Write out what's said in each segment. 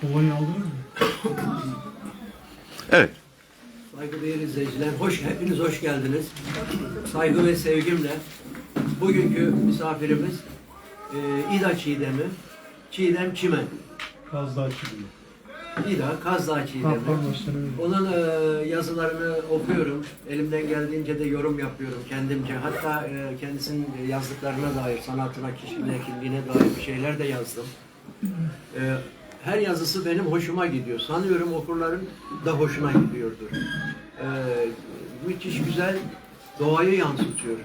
Kovayı aldınız mı? Evet. Saygıdeğer izleyiciler, hoş, hepiniz hoş geldiniz. Saygı ve sevgimle bugünkü misafirimiz e, İda Çiğdem'i, Çiğdem Çimen. Kaz daha çıkıyor. İda, Kazdağ Çiğdem'i. Onun e, yazılarını okuyorum, elimden geldiğince de yorum yapıyorum kendimce. Hatta e, kendisinin yazdıklarına dair, sanatına, kişiliğine, kimliğine dair bir şeyler de yazdım. E, her yazısı benim hoşuma gidiyor. Sanıyorum okurların da hoşuna gidiyordur. E, müthiş güzel doğayı yansıtıyor.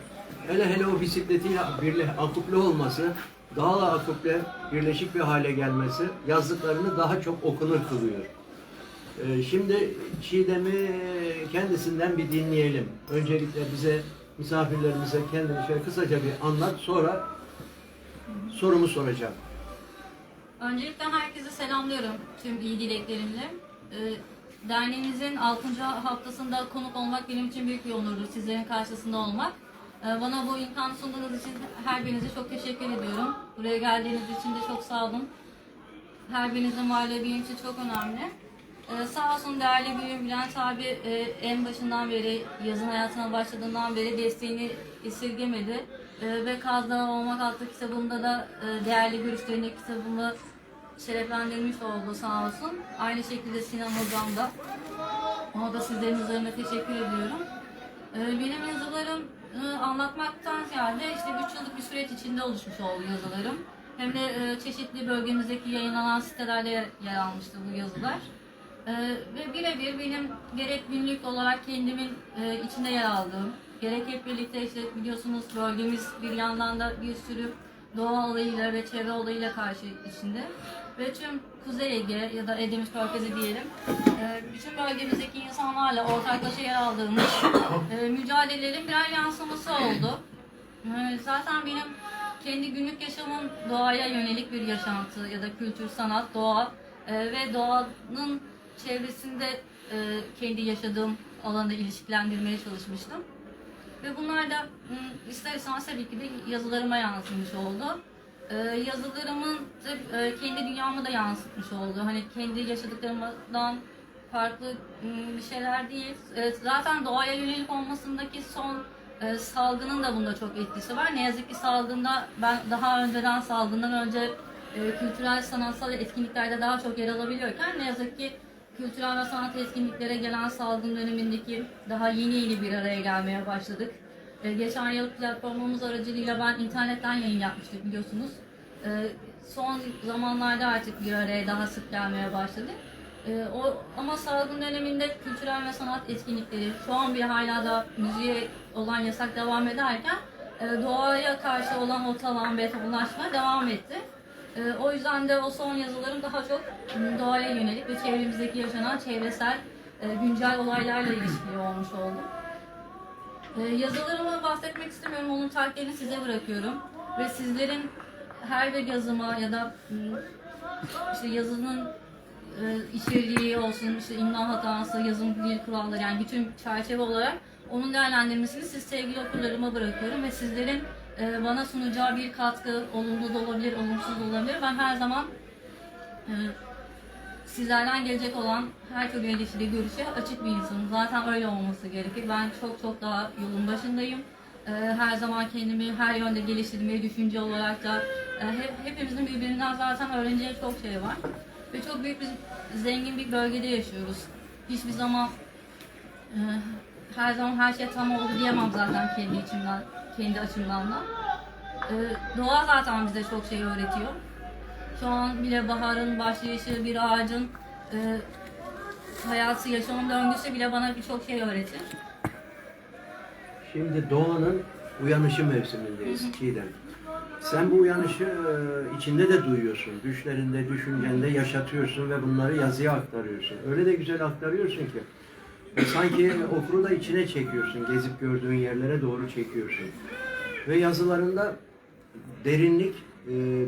Hele hele o bisikletiyle birle, akuple olması, dağla akuple birleşik bir hale gelmesi yazdıklarını daha çok okunur kılıyor. Ee, Şimdi Çiğdem'i kendisinden bir dinleyelim. Öncelikle bize, misafirlerimize kendini şöyle kısaca bir anlat. Sonra sorumu soracağım. Öncelikle herkese selamlıyorum tüm iyi dileklerimle. Ee, Derneğimizin 6. haftasında konuk olmak benim için büyük bir onurdur. Sizlerin karşısında olmak. Ee, Bana bu imkanı sunduğunuz için her birinize çok teşekkür ediyorum. Buraya geldiğiniz için de çok sağ olun. Her birinizin varlığı benim için çok önemli. Ee, sağ olsun değerli büyüğüm Bülent abi e, en başından beri, yazın hayatına başladığından beri desteğini esirgemedi. Ve Kazda Olmak adlı kitabımda da e, değerli görüşlerini kitabımı şereflendirmiş oldu sağ olsun. Aynı şekilde Sinan Hocam da. Ona da sizlerin üzerine teşekkür ediyorum. Ee, benim yazılarım e, anlatmaktan ziyade işte 3 yıllık bir süreç içinde oluşmuş oldu yazılarım. Hem de e, çeşitli bölgemizdeki yayınlanan sitelerde yer almıştı bu yazılar. Ee, ve birebir benim gerek günlük olarak kendimin e, içinde yer aldığım, gerek hep birlikte işte biliyorsunuz bölgemiz bir yandan da bir sürü doğa olayıyla ve çevre olayıyla karşı içinde. Ve tüm Kuzey Ege ya da Edemir Körfezi diyelim, e, bütün bölgemizdeki insanlarla ortaklaşa yer aldığımız e, mücadelelerin birer yansıması oldu. E, zaten benim kendi günlük yaşamım doğaya yönelik bir yaşantı ya da kültür, sanat, doğa ve doğanın çevresinde kendi yaşadığım alanı ilişkilendirmeye çalışmıştım. Ve bunlar da m, ister istemez tabii ki de yazılarıma yansımış oldu. E, yazılarımın e, kendi dünyamı da yansıtmış oldu. Hani kendi yaşadıklarımdan farklı m, bir şeyler değil. E, zaten doğaya yönelik olmasındaki son e, salgının da bunda çok etkisi var. Ne yazık ki salgında ben daha önceden salgından önce e, kültürel sanatsal etkinliklerde daha çok yer alabiliyorken ne yazık ki kültürel ve sanat etkinliklere gelen salgın dönemindeki daha yeni yeni bir araya gelmeye başladık. E, geçen yıl platformumuz aracılığıyla ben internetten yayın yapmıştık biliyorsunuz. E, son zamanlarda artık bir araya daha sık gelmeye başladık. E, o ama salgın döneminde kültürel ve sanat etkinlikleri şu an bir hala da müziğe olan yasak devam ederken e, doğaya karşı olan o talan betonlaşma devam etti. O yüzden de o son yazılarım daha çok m, doğaya yönelik ve çevremizdeki yaşanan çevresel e, güncel olaylarla ilişkili olmuş oldu. E, yazılarıma bahsetmek istemiyorum. Onun tarihlerini size bırakıyorum. Ve sizlerin her bir yazıma ya da işte yazının e, içeriği olsun, işte imla hatası, yazım dil kuralları yani bütün çerçeve olarak onun değerlendirmesini siz sevgili okurlarıma bırakıyorum ve sizlerin e, bana sunacağı bir katkı olumlu da olabilir, olumsuz da olabilir. Ben her zaman e, sizlerden gelecek olan her türlü eleştiri, görüşe açık bir insanım. Zaten öyle olması gerekir. Ben çok çok daha yolun başındayım. E, her zaman kendimi her yönde geliştirmeyi düşünce olarak da e, hep, hepimizin birbirinden zaten öğreneceği çok şey var. Ve çok büyük bir zengin bir bölgede yaşıyoruz. Hiçbir zaman e, her zaman her şey tam oldu diyemem zaten kendi içimden, kendi açımdan da. E, doğa zaten bize çok şey öğretiyor. Şu an bile baharın başlayışı, bir ağacın e, hayatı, yaşamın döngüsü bile bana birçok şey öğretir. Şimdi doğanın uyanışı mevsimindeyiz Çiğdem. Sen bu uyanışı e, içinde de duyuyorsun. Düşlerinde, düşüncende yaşatıyorsun ve bunları yazıya aktarıyorsun. Öyle de güzel aktarıyorsun ki. e, Sanki okuru da içine çekiyorsun. Gezip gördüğün yerlere doğru çekiyorsun. Ve yazılarında derinlik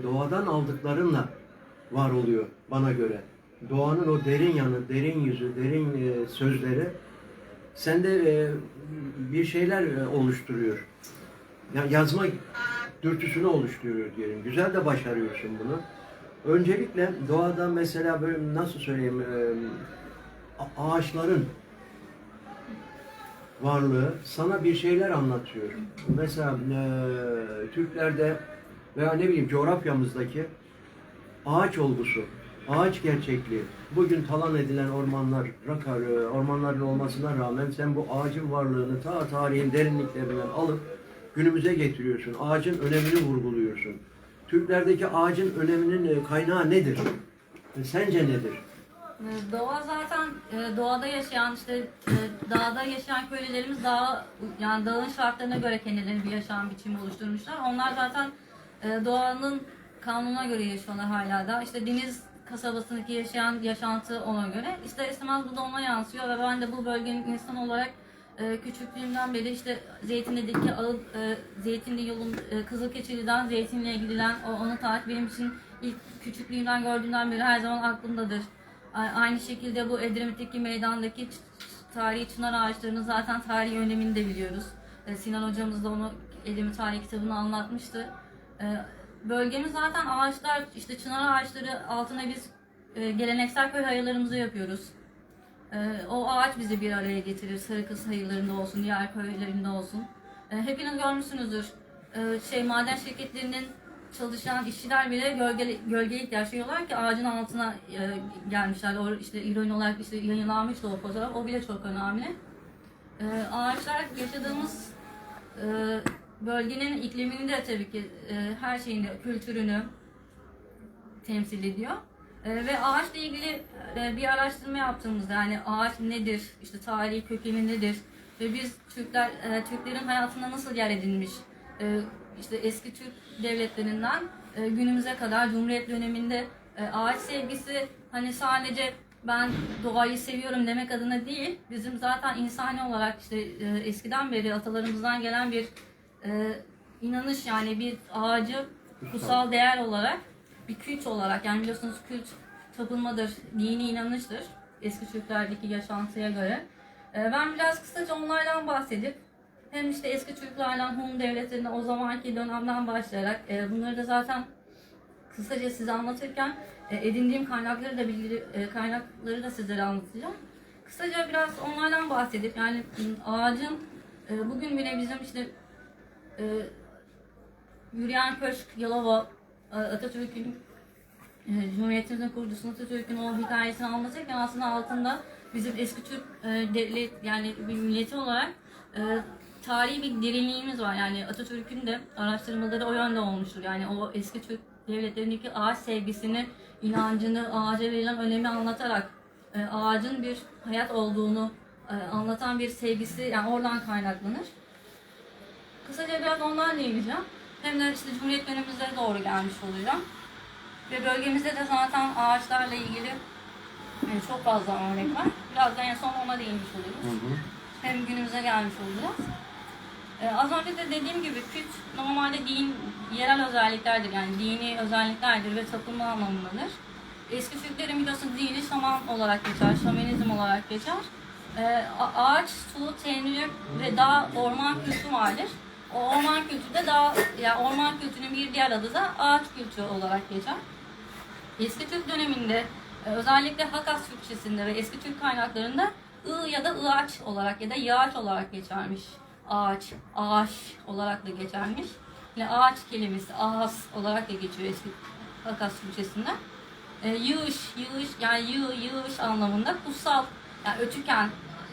doğadan aldıklarınla var oluyor bana göre. Doğanın o derin yanı, derin yüzü, derin e, sözleri sende e, bir şeyler e, oluşturuyor. Ya yazma dürtüsünü oluşturuyor diyelim. Güzel de başarıyorsun bunu. Öncelikle doğada mesela böyle nasıl söyleyeyim ağaçların varlığı sana bir şeyler anlatıyor. Mesela e, Türklerde veya ne bileyim coğrafyamızdaki ağaç olgusu, ağaç gerçekliği. Bugün talan edilen ormanlar, rakar, e, ormanların olmasına rağmen sen bu ağacın varlığını ta tarihin derinliklerinden alıp günümüze getiriyorsun. Ağacın önemini vurguluyorsun. Türklerdeki ağacın öneminin e, kaynağı nedir? E, Sence nedir? Doğa zaten doğada yaşayan işte dağda yaşayan köylülerimiz dağ yani dağın şartlarına göre kendilerine bir yaşam biçimi oluşturmuşlar. Onlar zaten doğanın kanununa göre yaşıyorlar hala da. İşte deniz kasabasındaki yaşayan yaşantı ona göre. İster istemez bu da ona yansıyor ve ben de bu bölgenin insan olarak e, küçüklüğümden beri işte Zeytinli'deki ağıl, e, Zeytinli yolun e, Kızılkeçili'den Zeytinli'ye gidilen o onu takip benim için ilk küçüklüğümden gördüğümden beri her zaman aklımdadır. Aynı şekilde bu Edremit'teki meydandaki tarihi çınar ağaçlarının zaten tarihi önemini de biliyoruz. E, Sinan hocamız da onu Edremit Tarihi kitabında anlatmıştı. E, Bölgemiz zaten ağaçlar, işte çınar ağaçları altına biz e, geleneksel köy hayırlarımızı yapıyoruz. E, O ağaç bizi bir araya getirir. Sarıkız hayırlarında olsun, diğer köylerinde olsun. E, Hepiniz görmüşsünüzdür. Şey maden şirketlerinin çalışan işçiler bile gölge, gölgeye ihtiyaç duyuyorlar ki ağacın altına e, gelmişler. O işte ironik olarak işte yayınlanmıştı o fotoğraf. O bile çok önemli. E, ağaçlar yaşadığımız e, bölgenin iklimini de tabii ki e, her şeyini, kültürünü temsil ediyor. E, ve ağaçla ilgili e, bir araştırma yaptığımızda yani ağaç nedir, işte tarihi kökeni nedir ve biz Türkler e, Türklerin hayatında nasıl yer edinmiş, e, işte eski Türk devletlerinden e, günümüze kadar Cumhuriyet döneminde e, ağaç sevgisi hani sadece ben doğayı seviyorum demek adına değil, bizim zaten insani olarak işte e, eskiden beri atalarımızdan gelen bir e, inanış yani bir ağacı kutsal değer olarak bir kült olarak yani biliyorsunuz kült tapınmadır, dini inanıştır eski Türklerdeki yaşantıya göre. E, ben biraz kısaca onlardan bahsedip hem işte eski Türklerden Hun devletlerine o zamanki dönemden başlayarak e, bunları da zaten kısaca size anlatırken e, edindiğim kaynakları da bilgi e, kaynakları da sizlere anlatacağım. Kısaca biraz onlardan bahsedip yani m, ağacın e, bugün bile bizim işte e, Yürüyen Köşk, Yalova, Atatürk'ün e, Cumhuriyetimizin kurucusu Atatürk'ün o hikayesini anlatırken aslında altında bizim eski Türk e, devlet yani bir milleti olarak e, tarihi bir derinliğimiz var. Yani Atatürk'ün de araştırmaları o yönde olmuştur. Yani o eski Türk devletlerindeki ağaç sevgisini, inancını, ağaca verilen önemi anlatarak e, ağacın bir hayat olduğunu e, anlatan bir sevgisi yani oradan kaynaklanır. Kısaca biraz ondan değineceğim. Hem de işte Cumhuriyet dönemimize doğru gelmiş olacağım. Ve bölgemizde de zaten ağaçlarla ilgili yani çok fazla örnek var. Biraz da en son ona değinmiş oluyoruz. Hem günümüze gelmiş olacağız. Ee, az önce de dediğim gibi küt normalde din yerel özelliklerdir yani dini özelliklerdir ve tapınma anlamındadır. Eski Türklerin biliyorsunuz dini şaman olarak geçer, şamanizm olarak geçer. Ee, ağaç, su, tenrü ve dağ, orman kültü vardır. O orman kültürü de dağ, yani orman kültürünün bir diğer adı da ağaç kültürü olarak geçer. Eski Türk döneminde e, özellikle Hakas Türkçesinde ve eski Türk kaynaklarında ı ya da ıaç olarak ya da yağaç olarak geçermiş. Ağaç, ağaç olarak da geçermiş. Yine ağaç kelimesi ahas olarak da geçiyor eski Hakas Türkçesinde. E, yığış, yığış yani yığ, yığış anlamında kutsal yani ötüken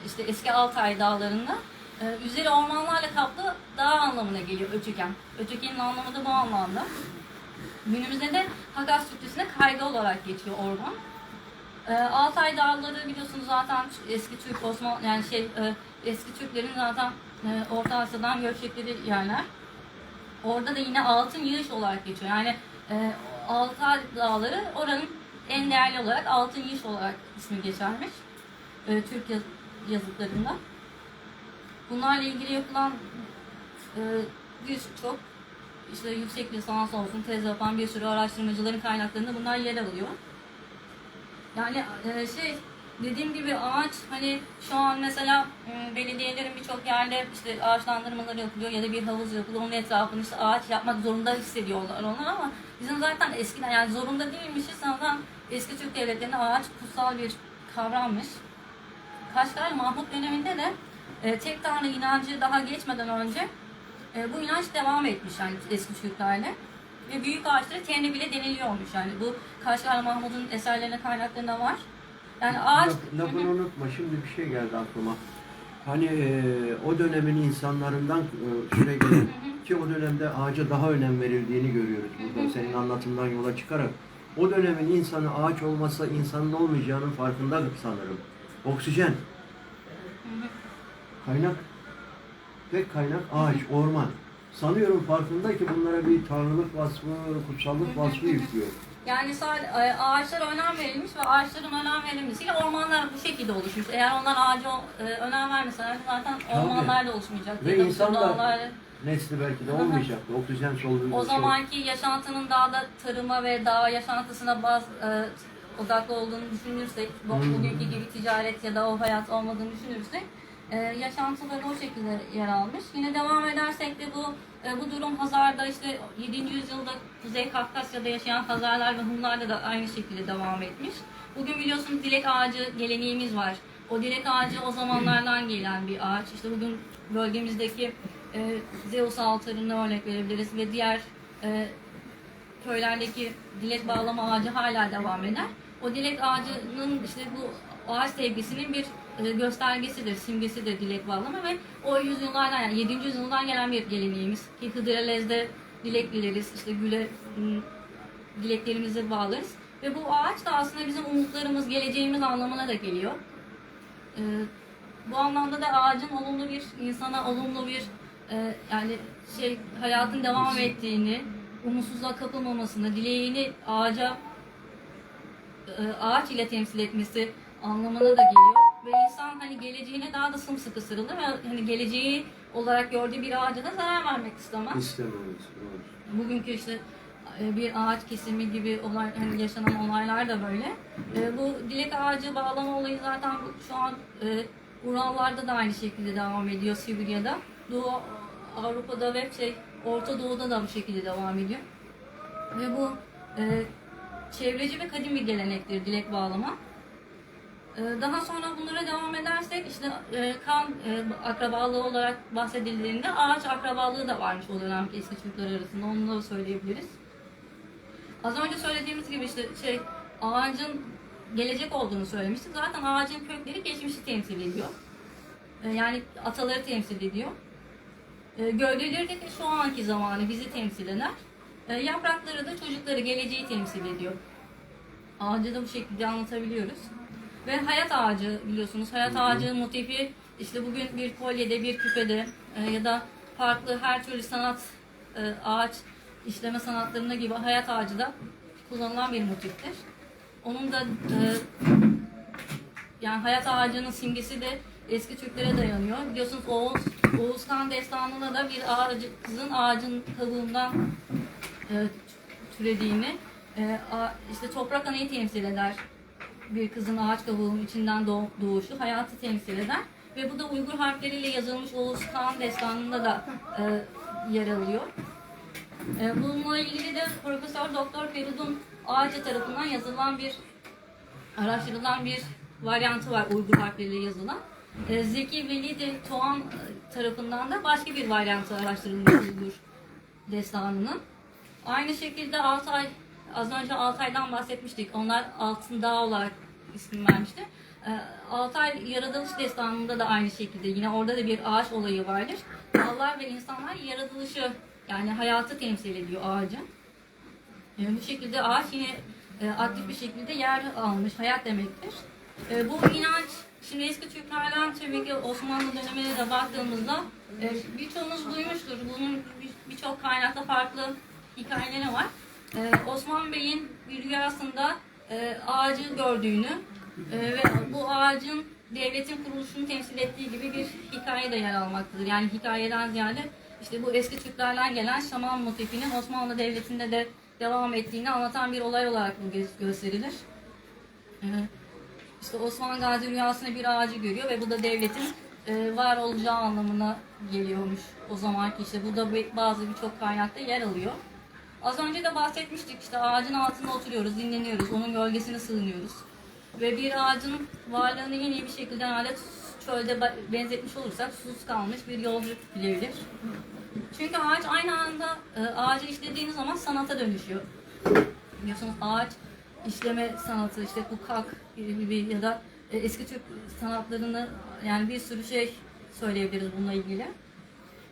işte eski Altay dağlarında e, üzeri ormanlarla kaplı dağ anlamına geliyor ötüken. Ötükenin anlamı da bu anlamda. Günümüzde de Hakas Türkçesinde kaygı olarak geçiyor orman. Ee, Altay Dağları biliyorsunuz zaten eski Türk Osmanlı yani şey e, eski Türklerin zaten e, Orta Asya'dan göçtükleri yerler. Orada da yine altın yığış olarak geçiyor. Yani e, Altay Dağları oranın en değerli olarak altın yığış olarak ismi geçermiş. Türk yaz- yazıtlarında. Bunlarla ilgili yapılan e, birçok işte yüksek lisans olsun, tez yapan bir sürü araştırmacıların kaynaklarında bunlar yer alıyor. Yani e, şey, dediğim gibi ağaç hani şu an mesela belediyelerin birçok yerde işte ağaçlandırmaları yapılıyor ya da bir havuz yapılıyor. Onun etrafını işte ağaç yapmak zorunda hissediyorlar onlar ama bizim zaten eskiden yani zorunda değilmişiz. Zaten eski Türk devletlerinde ağaç kutsal bir kavrammış. Kaşgar Mahmut döneminde de e, tek tanrı inancı daha geçmeden önce e, bu inanç devam etmiş yani eski Türklerle. Ve büyük ağaçlara tenri bile deniliyormuş yani bu Kaşgar Mahmut'un eserlerine kaynaklarında var. Yani ağaç Laf- Lafını unutma. Şimdi bir şey geldi aklıma. Hani e, o dönemin insanlarından e, süre gelen ki o dönemde ağaca daha önem verildiğini görüyoruz burada senin anlatımdan yola çıkarak. O dönemin insanı ağaç olmasa insanın olmayacağının farkında sanırım. Oksijen. Kaynak. Tek kaynak ağaç, orman. Sanıyorum farkında ki bunlara bir tanrılık vasfı, kutsallık vasfı yüklüyor. Yani sadece e, ağaçlara önem verilmiş ve ağaçların önem verilmesiyle ormanlar bu şekilde oluşmuş. Eğer onlar ağaca e, önem vermeseler zaten ormanlar da oluşmayacak. Ve insan da nesli belki de olmayacaktı. Oksijen soluduğu O zamanki yaşantının daha da tarıma ve dağ yaşantısına baz, e, odaklı olduğunu düşünürsek, Hmm. bugünkü gibi ticaret ya da o hayat olmadığını düşünürsek, e, yaşantıları o şekilde yer almış. Yine devam edersek de bu e, bu durum Hazar'da işte 7. yüzyılda Kuzey Kafkasya'da yaşayan Hazarlar ve Hunlar'da da aynı şekilde devam etmiş. Bugün biliyorsunuz dilek ağacı geleneğimiz var. O dilek ağacı o zamanlardan gelen bir ağaç. İşte bugün bölgemizdeki e, Zeus altarını örnek verebiliriz ve diğer e, köylerdeki dilek bağlama ağacı hala devam eder. O dilek ağacının işte bu ağaç sevgisinin bir göstergesidir, simgesidir dilek bağlama ve o yüzyıllardan yani 7. yüzyıldan gelen bir geleneğimiz ki Hıdrellez'de dilek dileriz, işte güle dileklerimizi bağlarız ve bu ağaç da aslında bizim umutlarımız, geleceğimiz anlamına da geliyor. E, bu anlamda da ağacın olumlu bir insana olumlu bir e, yani şey hayatın devam ettiğini, umutsuzluğa kapılmamasını, dileğini ağaca e, ağaç ile temsil etmesi anlamına da geliyor. Ve insan hani geleceğine daha da sımsıkı sarılır ve hani geleceği olarak gördüğü bir ağaca da zarar vermek istemez İstemiyoruz. doğru. bugünkü işte e, bir ağaç kesimi gibi olay, hani yaşanan olaylar da böyle. E, bu dilek ağacı bağlama olayı zaten bu- şu an e, Urallarda da aynı şekilde devam ediyor Sibirya'da. Doğu Avrupa'da ve şey Orta Doğu'da da bu şekilde devam ediyor. Ve bu e, çevreci ve kadim bir gelenektir dilek bağlama. E, Daha sonra bunlara devam edersek işte e, kan e, akrabalığı olarak bahsedildiğinde ağaç akrabalığı da varmış o dönemki Türkler arasında onu da söyleyebiliriz. Az önce söylediğimiz gibi işte şey ağacın gelecek olduğunu söylemiştik. Zaten ağacın kökleri geçmişi temsil ediyor. E, Yani ataları temsil ediyor. E, Gövdeleri de şu anki zamanı bizi temsil eder. Yaprakları da çocukları, geleceği temsil ediyor. Ağacı da bu şekilde anlatabiliyoruz. Ve hayat ağacı biliyorsunuz. Hayat ağacı motifi işte bugün bir kolyede, bir küpede e, ya da farklı her türlü sanat, e, ağaç işleme sanatlarında gibi hayat ağacı da kullanılan bir motiftir. Onun da e, yani hayat ağacının simgesi de eski Türklere dayanıyor. Biliyorsunuz Oğuz, Oğuzkan destanında da bir ağacı, kızın ağacın kabuğundan e, türediğini, e, a- işte toprak anayı temsil eder. Bir kızın ağaç kabuğunun içinden doğ- doğuşu hayatı temsil eder. Ve bu da Uygur harfleriyle yazılmış Oğuz Kağan destanında da e, yer alıyor. E, bununla ilgili de Profesör Doktor Feridun Ağaca tarafından yazılan bir araştırılan bir varyantı var Uygur harfleriyle yazılan. E, Zeki Veli de Toğan e, tarafından da başka bir varyantı araştırılmış Uygur destanının. Aynı şekilde Altay, az önce Altay'dan bahsetmiştik. Onlar Altın Dağ olarak isim vermişti. Ee, Altay Yaratılış Destanı'nda da aynı şekilde yine orada da bir ağaç olayı vardır. Dağlar ve insanlar yaratılışı yani hayatı temsil ediyor ağacın. Ee, bu şekilde ağaç yine e, aktif bir şekilde yer almış, hayat demektir. E, bu inanç, şimdi eski Türklerden tabii ki Osmanlı dönemine de baktığımızda e, birçoğunuz duymuştur. Bunun bir- birçok kaynakta farklı hikayeleri var. E, Osman Bey'in rüyasında e, ağacı gördüğünü e, ve bu ağacın devletin kuruluşunu temsil ettiği gibi bir hikaye de yer almaktadır. Yani hikayeden ziyade işte bu eski Türklerden gelen şaman motifinin Osmanlı Devleti'nde de devam ettiğini anlatan bir olay olarak bu gö- gösterilir. Ee, işte Osman Gazi rüyasında bir ağacı görüyor ve bu da devletin e, var olacağı anlamına geliyormuş o zamanki işte. Bu da bazı birçok kaynakta yer alıyor. Az önce de bahsetmiştik işte ağacın altında oturuyoruz, dinleniyoruz, onun gölgesine sığınıyoruz. Ve bir ağacın varlığını en iyi bir şekilde herhalde çölde benzetmiş olursak susuz kalmış bir yolcu bilebilir. Çünkü ağaç aynı anda e, ağacı işlediğiniz zaman sanata dönüşüyor. Biliyorsunuz ağaç işleme sanatı işte kukak gibi ya da e, eski Türk sanatlarını yani bir sürü şey söyleyebiliriz bununla ilgili.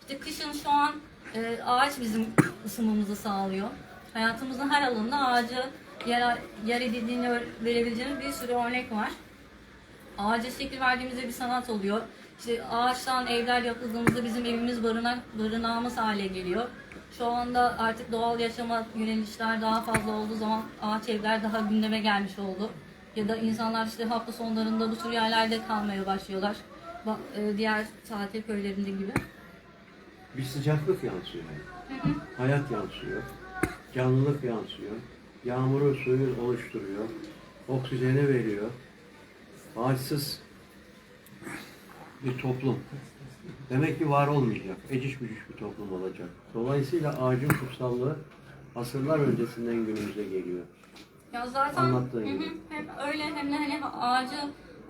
İşte kışın şu an e, ağaç bizim ısınmamızı sağlıyor. Hayatımızın her alanında ağacı yer, yer edildiğini verebileceğimiz bir sürü örnek var. Ağaca şekil verdiğimizde bir sanat oluyor. İşte ağaçtan evler yapıldığımızda bizim evimiz barınak, barınağımız hale geliyor. Şu anda artık doğal yaşama yönelişler daha fazla olduğu zaman ağaç evler daha gündeme gelmiş oldu. Ya da insanlar işte hafta sonlarında bu tür yerlerde kalmaya başlıyorlar. Ba- e, Diğer tatil köylerinde gibi. Bir sıcaklık yansıyor. Hayat yansıyor. Canlılık yansıyor. Yağmuru suyu oluşturuyor. Oksijeni veriyor. Ağaçsız bir toplum. Demek ki var olmayacak. Eciş bücüş bir toplum olacak. Dolayısıyla ağacın kutsallığı asırlar öncesinden günümüze geliyor. Ya zaten Anlattığın hı hı, gibi. hem öyle hem de hani ağacı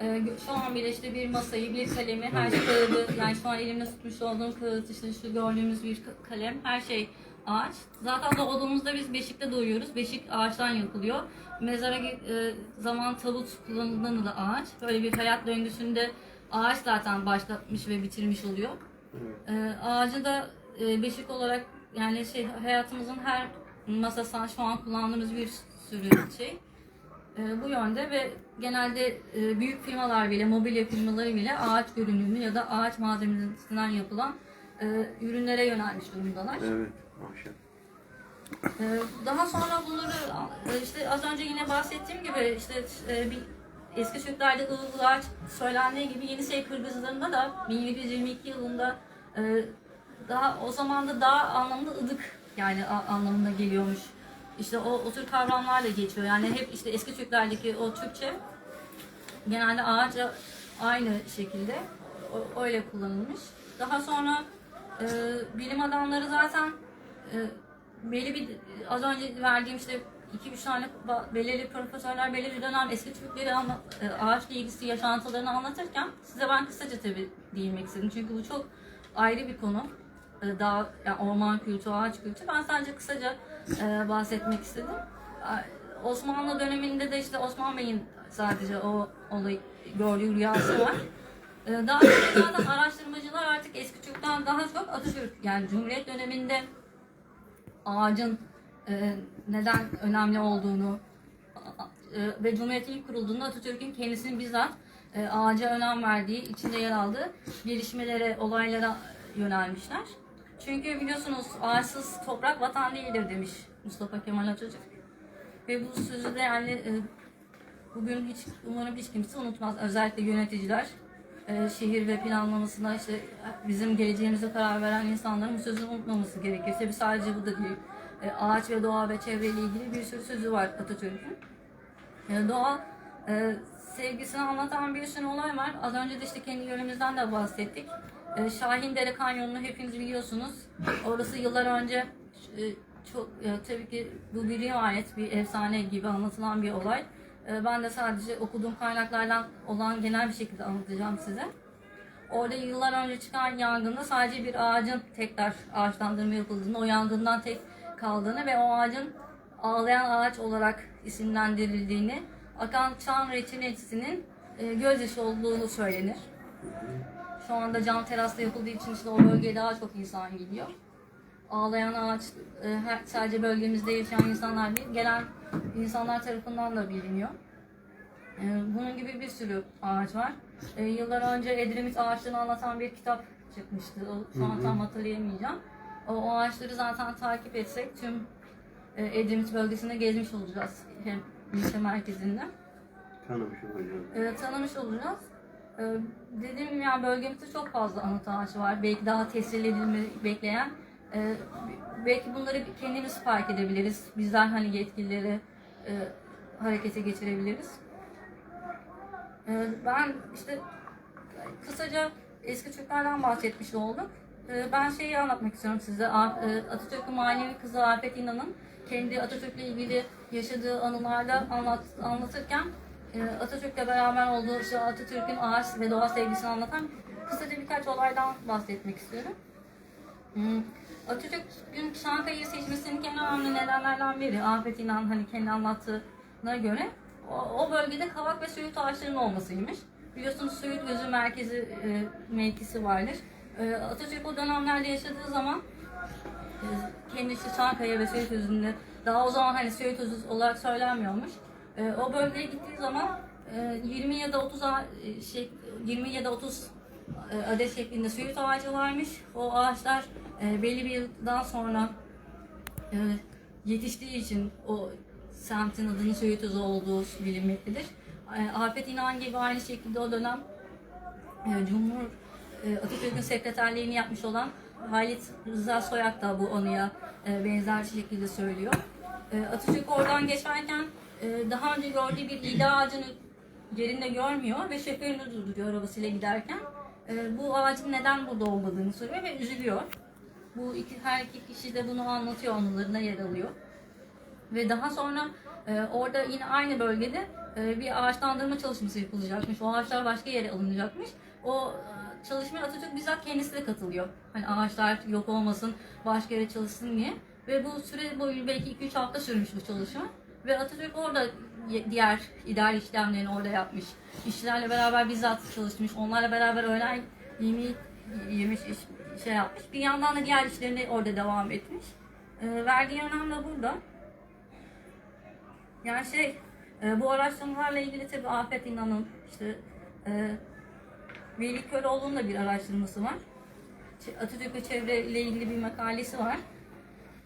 e, gö- şu an bile işte bir masayı, bir kalemi, her şey kağıdı, yani şu an elimde tutmuş olduğum kağıt, işte şu gördüğümüz bir ka- kalem, her şey ağaç. Zaten doğduğumuzda biz beşikte doğuyoruz. Beşik ağaçtan yapılıyor. Mezara e, zaman tabut kullanıldığında da ağaç. Böyle bir hayat döngüsünde ağaç zaten başlatmış ve bitirmiş oluyor. Evet. Ee, ağacı da e, beşik olarak yani şey hayatımızın her masasından şu an kullandığımız bir sürü şey. Ee, bu yönde ve genelde e, büyük firmalar bile, mobilya firmaları bile ağaç görünümlü ya da ağaç malzemesinden yapılan e, ürünlere yönelmiş durumdalar. Evet. Maşallah. Daha sonra bunları e, işte az önce yine bahsettiğim gibi işte e, bir eski Türklerde ığıl ağaç söylendiği gibi Yenisey Kırgızlarında da 1722 yılında e, daha o zaman da daha anlamda ıdık yani anlamında geliyormuş. İşte o, o tür kavramlar da geçiyor. Yani hep işte eski Türklerdeki o Türkçe genelde ağaca aynı şekilde o- öyle kullanılmış. Daha sonra e, bilim adamları zaten e, belli bir az önce verdiğim işte iki üç tane belirli profesörler belirli dönem eski Türkleri ama e, ağaçla ilgisi yaşantılarını anlatırken size ben kısaca tabii değinmek istedim. Çünkü bu çok ayrı bir konu. E, Daha yani orman kültürü, ağaç kültürü. Ben sadece kısaca e, bahsetmek istedim. Osmanlı döneminde de işte Osman Bey'in sadece o olayı gördüğü rüyası var. E, Daha sonra zaten araştırmacılar artık eski Türk'ten daha çok Atatürk yani Cumhuriyet döneminde ağacın e, neden önemli olduğunu e, ve Cumhuriyet'in ilk kurulduğunda Atatürk'ün kendisinin bizzat e, ağaca önem verdiği, içinde yer aldığı gelişmelere, olaylara yönelmişler. Çünkü biliyorsunuz ağaçsız toprak vatan değildir demiş Mustafa Kemal Atatürk. Ve bu sözü de yani e, bugün hiç umarım hiç kimse unutmaz. Özellikle yöneticiler e, şehir ve planlamasına işte bizim geleceğimize karar veren insanların bu sözü unutmaması gerekir. Tabii sadece bu da değil. E, ağaç ve doğa ve çevreyle ilgili bir sürü sözü var Atatürk'ün. E, doğa e, sevgisini anlatan bir sürü olay var. Az önce de işte kendi yöremizden de bahsettik. E, Şahindere Kanyonu'nu hepiniz biliyorsunuz. Orası yıllar önce e, çok e, tabii ki bu bir rivayet, bir efsane gibi anlatılan bir olay. E, ben de sadece okuduğum kaynaklardan olan genel bir şekilde anlatacağım size. Orada yıllar önce çıkan yangında sadece bir ağacın tekrar ağaçlandırma yapıldığını, o yangından tek kaldığını ve o ağacın ağlayan ağaç olarak isimlendirildiğini, akan çam reçinesinin e, gözyaşı olduğunu söylenir. Şu anda cam terasta yapıldığı için işte o bölgeye daha çok insan gidiyor. Ağlayan ağaç e, sadece bölgemizde yaşayan insanlar değil, gelen insanlar tarafından da biliniyor. Ee, Bunun gibi bir sürü ağaç var. Ee, yıllar önce Edremit ağaçlarını anlatan bir kitap çıkmıştı. O, şu an tam hatırlayamayacağım. O, o ağaçları zaten takip etsek tüm e, Edremit bölgesinde gezmiş olacağız. Hem ilçe merkezinde. Tanımış olacağım. Ee, tanımış olacağız. Ee, dediğim gibi yani bölgemizde çok fazla anıt ağaç var. Belki daha tescil edilmeyi bekleyen. Ee, belki bunları kendimiz fark edebiliriz. Bizler hani yetkilileri e, harekete geçirebiliriz. Ee, ben işte kısaca eski Türklerden bahsetmiş olduk. Ee, ben şeyi anlatmak istiyorum size. E, Atatürk'ün manevi kızı Afet İnan'ın kendi Atatürk'le ilgili yaşadığı anılarda anlat, anlatırken Atatürk'le beraber olduğu işte Atatürk'ün ağaç ve doğa sevgisini anlatan kısaca birkaç olaydan bahsetmek istiyorum. Hmm. Atatürk'ün Çankaya'yı seçmesinin en önemli nedenlerden biri Afet İnan hani kendi anlattığına göre o, o bölgede kavak ve söğüt ağaçlarının olmasıymış. Biliyorsunuz Söğüt Gözü merkezi e, mevkisi vardır. E, Atatürk o dönemlerde yaşadığı zaman e, kendi işte Çankaya ve Söğüt Özü'nde daha o zaman hani Söğüt Özü olarak söylenmiyormuş. E, o bölgeye gittiği zaman e, 20 ya da 30 a- e, şey 20 ya da 30 e, adet şeklinde Söğüt ağacı varmış. O ağaçlar e, belli bir yıldan sonra e, yetiştiği için o semtin adının Söğüt olduğu bilinmektedir. E, Afet İnan gibi aynı şekilde o dönem e, Cumhur e, Atatürk'ün sekreterliğini yapmış olan Halit Rıza Soyak da bu anıya e, benzer şekilde söylüyor. E, Atatürk oradan geçerken e, daha önce gördüğü bir ida ağacını yerinde görmüyor ve şoförünü durduruyor arabasıyla giderken. E, bu ağacın neden burada olmadığını soruyor ve üzülüyor. Bu iki, her iki kişi de bunu anlatıyor, anılarına yer alıyor. Ve daha sonra e, orada yine aynı bölgede e, bir ağaçlandırma çalışması yapılacakmış. O ağaçlar başka yere alınacakmış. O e, çalışmaya Atatürk bizzat kendisi de katılıyor. Hani ağaçlar yok olmasın, başka yere çalışsın diye. Ve bu süre boyu belki 2-3 hafta sürmüş bu çalışma. Ve Atatürk orada diğer idari işlemlerini orada yapmış. İşçilerle beraber bizzat çalışmış. Onlarla beraber öğlen yemeği yemiş, iş- şey yapmış. Bir yandan da diğer işlerini orada devam etmiş. E, verdiği önem de burada. Yani şey, e, bu araştırmalarla ilgili tabi Afet İnan'ın işte e, Veli Köroğlu'nun da bir araştırması var. Atatürk ve çevre ilgili bir makalesi var.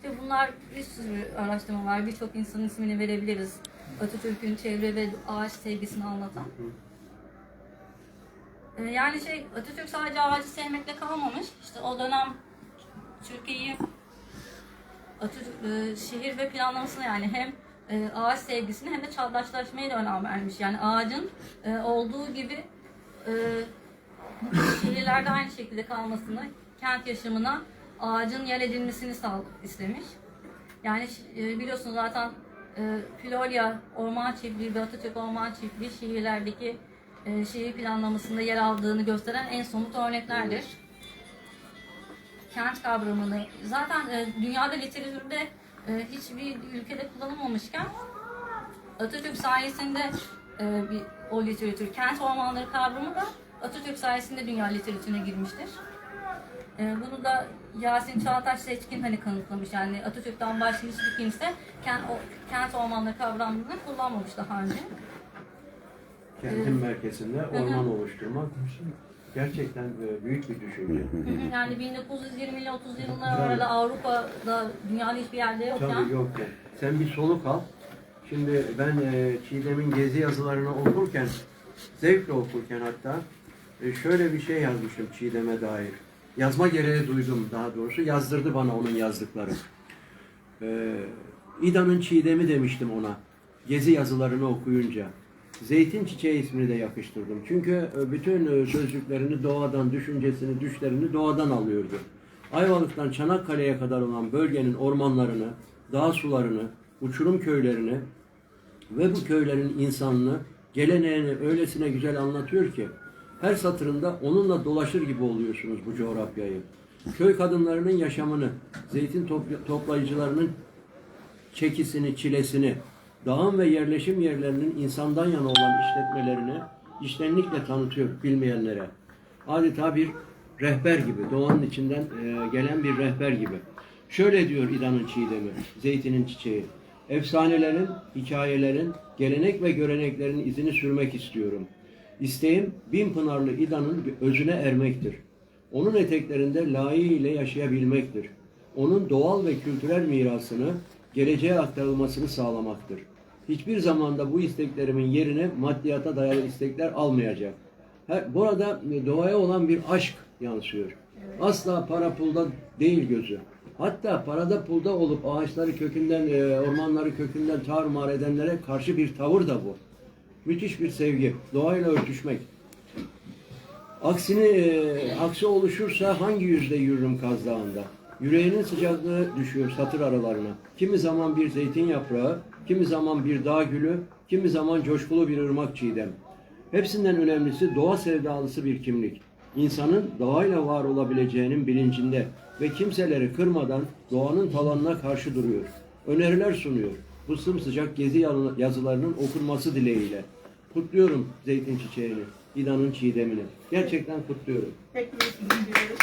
İşte bunlar bir sürü araştırma var. Birçok insanın ismini verebiliriz. Atatürk'ün çevre ve ağaç sevgisini anlatan. E, yani şey, Atatürk sadece ağacı sevmekle kalmamış. İşte o dönem Türkiye'yi Atatürk e, şehir ve planlamasına yani hem e, ağaç sevgisini hem de çağdaşlaşmaya da önem vermiş. Yani ağacın e, olduğu gibi e, şehirlerde aynı şekilde kalmasını, kent yaşamına ağacın yer edilmesini sağ istemiş. Yani e, biliyorsunuz zaten e, Florya Orman Çiftliği ve Atatürk Orman Çiftliği şehirlerdeki e, şehir planlamasında yer aldığını gösteren en somut örneklerdir kent kavramını zaten e, dünyada literatürde hiçbir ülkede kullanılmamışken Atatürk sayesinde bir, o literatür, kent ormanları kavramı da Atatürk sayesinde dünya literatürüne girmiştir. E, bunu da Yasin Çağataş Seçkin hani kanıtlamış yani Atatürk'ten başlamış bir kimse kent, o, kent ormanları kavramını kullanmamış daha önce. Kentin merkezinde orman oluşturmak gerçekten e, büyük bir düşünce. Yani 1920 ile 30 yıllar arada Avrupa'da dünyada hiçbir yerde yokken Tabii yok ya. Sen bir soluk al. Şimdi ben e, Çiğdem'in gezi yazılarını okurken, zevkle okurken hatta e, şöyle bir şey yazmışım Çiğdem'e dair. Yazma gereği duydum daha doğrusu. Yazdırdı bana onun yazdıkları. E, İda'nın Çiğdem'i demiştim ona. Gezi yazılarını okuyunca. Zeytin çiçeği ismini de yakıştırdım. Çünkü e, bütün e, sözcüklerini doğadan, düşüncesini, düşlerini doğadan alıyordu. Ayvalık'tan Çanakkale'ye kadar olan bölgenin ormanlarını, dağ sularını, uçurum köylerini ve bu köylerin insanını, geleneğini öylesine güzel anlatıyor ki her satırında onunla dolaşır gibi oluyorsunuz bu coğrafyayı. Köy kadınlarının yaşamını, zeytin topla- toplayıcılarının çekisini, çilesini, dağın ve yerleşim yerlerinin insandan yana olan işletmelerini iştenlikle tanıtıyor bilmeyenlere. Adeta bir rehber gibi, doğanın içinden e, gelen bir rehber gibi. Şöyle diyor İda'nın çiğdemi, zeytinin çiçeği. Efsanelerin, hikayelerin, gelenek ve göreneklerin izini sürmek istiyorum. İsteğim bin pınarlı İda'nın özüne ermektir. Onun eteklerinde layığıyla yaşayabilmektir. Onun doğal ve kültürel mirasını geleceğe aktarılmasını sağlamaktır. Hiçbir zamanda bu isteklerimin yerine maddiyata dayalı istekler almayacak. Her, burada doğaya olan bir aşk yansıyor. Asla para pulda değil gözü. Hatta parada pulda olup ağaçları kökünden, e, ormanları kökünden tarumar edenlere karşı bir tavır da bu. Müthiş bir sevgi. Doğayla örtüşmek. Aksini, e, aksi oluşursa hangi yüzde yürürüm Kaz Dağı'nda? Yüreğinin sıcaklığı düşüyor satır aralarına. Kimi zaman bir zeytin yaprağı, kimi zaman bir dağ gülü, kimi zaman coşkulu bir ırmak çiğdem. Hepsinden önemlisi doğa sevdalısı bir kimlik. İnsanın doğayla var olabileceğinin bilincinde ve kimseleri kırmadan doğanın talanına karşı duruyor. Öneriler sunuyor. Bu sımsıcak gezi yazı- yazılarının okunması dileğiyle. Kutluyorum zeytin çiçeğini, İda'nın çiğdemini. Gerçekten kutluyorum. Hepimiz gidiyoruz.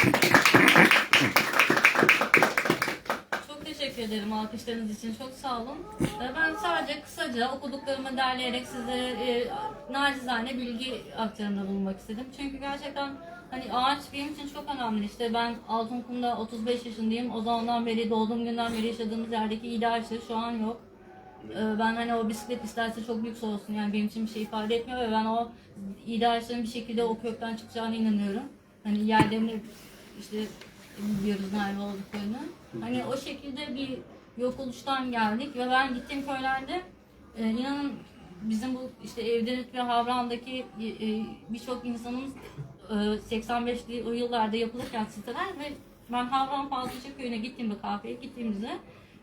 Çok teşekkür ederim alkışlarınız için. Çok sağ olun. Ee, Ben sadece kısaca okuduklarımı derleyerek sizlere e, nacizane bilgi aktarımda bulunmak istedim. Çünkü gerçekten hani ağaç benim için çok önemli. İşte ben Altınkum'da 35 yaşındayım. O zamandan beri doğduğum günden beri yaşadığımız yerdeki iyi ağaçları şu an yok. Ee, Ben hani o bisiklet isterse çok lüks olsun yani benim için bir şey ifade etmiyor ve ben o ağaçların bir şekilde o kökten çıkacağına inanıyorum. Hani yerlerini işte biliyoruz nerede olduklarını. Hani o şekilde bir yok oluştan geldik ve ben gittiğim köylerde e, inanın bizim bu işte Evdenit ve Havran'daki e, e, birçok insanın e, 85'li o yıllarda yapılırken siteler ve ben Havran Fazlıca köyüne gittiğimde kahveye gittiğimizde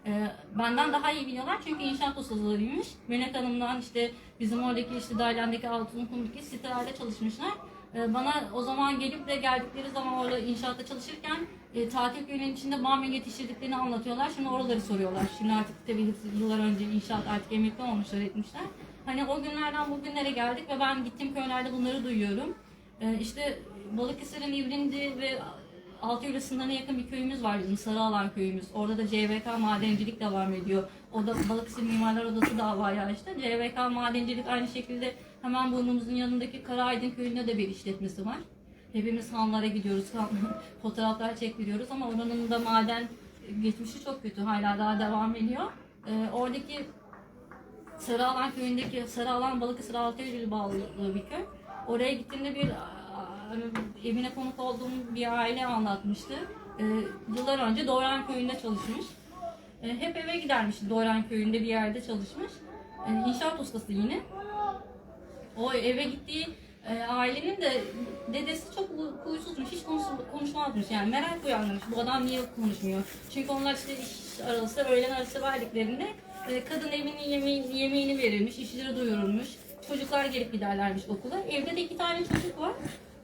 e, benden daha iyi biliyorlar çünkü inşaat ustalarıymış. Melek Hanım'dan işte bizim oradaki işte Dailen'deki Altınkum'daki sitelerde çalışmışlar. E, bana o zaman gelip de geldikleri zaman orada inşaatta çalışırken e, tatil köyünün içinde bamya yetiştirdiklerini anlatıyorlar. Şimdi oraları soruyorlar. Şimdi artık tabii yıllar önce inşaat artık emekli olmuşlar etmişler. Hani o günlerden bugünlere geldik ve ben gittiğim köylerde bunları duyuyorum. E, işte Balıkesir'in İvrindi ve Altıyolu sınırına yakın bir köyümüz var bizim Sarıalan köyümüz. Orada da CVK madencilik devam ediyor. O da Balıkesir Mimarlar Odası davaya işte. CVK madencilik aynı şekilde hemen burnumuzun yanındaki Karaydın köyünde de bir işletmesi var. Hepimiz hanlara gidiyoruz, fotoğraflar çektiriyoruz ama oranın da maden geçmişi çok kötü. Hala daha devam ediyor. Ee, oradaki Sarıalan köyündeki Sarıalan Balıkesir Altıyolu bağlı bir köy. Oraya gittiğimde bir evine konuk olduğum bir aile anlatmıştı. Ee, yıllar önce Doğran köyünde çalışmış. Ee, hep eve gidermiş Doğran köyünde bir yerde çalışmış. Ee, inşaat ustası yine. O eve gittiği e, ailenin de dedesi çok huysuzmuş, hiç konuş, konuşmazmış yani merak uyandırmış bu adam niye konuşmuyor. Çünkü onlar işte iş arası, öğlen arası verdiklerinde e, kadın evinin yemeği, yemeğini verirmiş, işleri duyurulmuş, çocuklar gelip giderlermiş okula. Evde de iki tane çocuk var.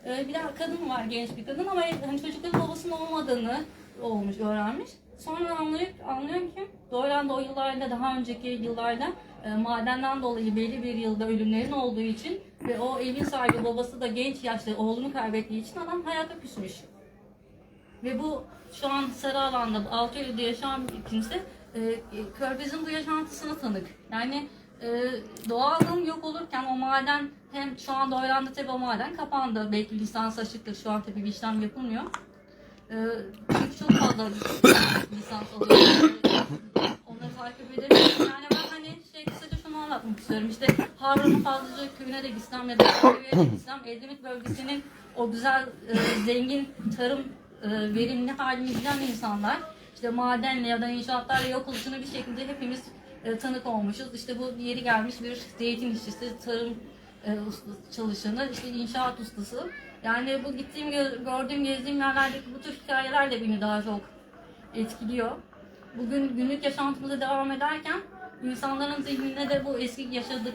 E, bir de kadın var, genç bir kadın ama hani çocukların babasının olmadığını olmuş, öğrenmiş. Sonra anlıyor, anlıyor ki Doğrudan o yıllarda daha önceki yıllarda e, madenden dolayı belli bir yılda ölümlerin olduğu için ve o evin sahibi babası da genç yaşta oğlunu kaybettiği için adam hayata küsmüş. Ve bu şu an sarı alanda Altıyolu'da yaşayan bir kimse e, Körfez'in bu yaşantısına tanık. Yani e, yok olurken o maden hem şu anda Oyran'da tabi o maden kapandı. Belki lisans açıktır şu an tabi bir işlem yapılmıyor. E, çünkü çok fazla lisans alıyor. Onları takip ederim. Yani ben hani şey kısaca şunu anlatmak istiyorum. İşte Harun'un Fazlıca köyüne de gitsem ya da köye de Edremit bölgesinin o güzel, e, zengin tarım e, verimli halini bilen insanlar işte madenle ya da inşaatlarla yok oluşunu bir şekilde hepimiz e, tanık olmuşuz. İşte bu yeri gelmiş bir zeytin işçisi, tarım e, usta- çalışanı, işte inşaat ustası. Yani bu gittiğim, gö- gördüğüm, gezdiğim yerlerdeki bu tür hikayeler de beni daha çok etkiliyor. Bugün günlük yaşantımıza devam ederken insanların zihnine de bu eski yaşadıkları